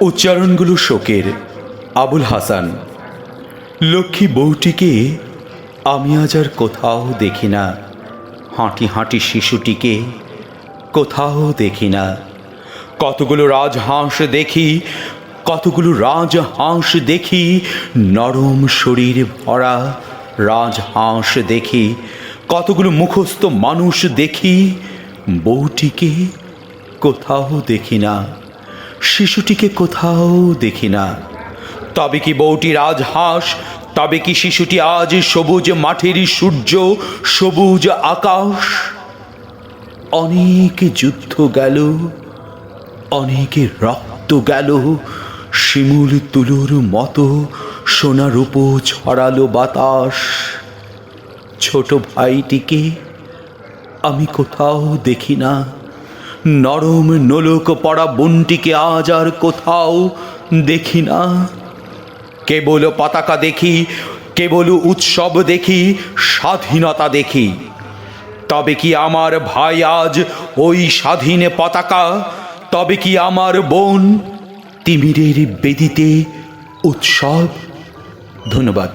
উচ্চারণগুলো শোকের। আবুল হাসান, লক্ষ্মী বউটিকে আমি আজ আর কোথাও দেখি না। হাঁটি হাঁটি শিশুটিকে কোথাও দেখি না। কতগুলো রাজহাঁস দেখি, কতগুলো রাজহাঁস দেখি, নরম শরীর ভরা রাজহাঁস দেখি, কতগুলো মুখস্থ মানুষ দেখি, বউটিকে কোথাও দেখি না। শিশুটিকে কোথাও দেখি না। তবে কি বউটি রাজহাঁস তবে কি শিশুটি আজ সবুজ মাঠের সূর্য, সবুজ আকাশ? অনেক যুদ্ধ গেল, অনেক রক্ত গেল, শিমুল তুলোর মতো সোনার উপো ছড়ালো বাতাস। ছোট ভাইটিকে আমি কোথাও দেখি না। নরম নোলক পড়া বোনটিকে আজ আর কোথাও দেখি না। কেবল পতাকা দেখি, কেবল উৎসব দেখি, স্বাধীনতা দেখি। তবে কি আমার ভাই আজ ওই স্বাধীন পতাকা? তবে কি আমার বোন তিমিরের বেদিতে উৎসব? ধন্যবাদ।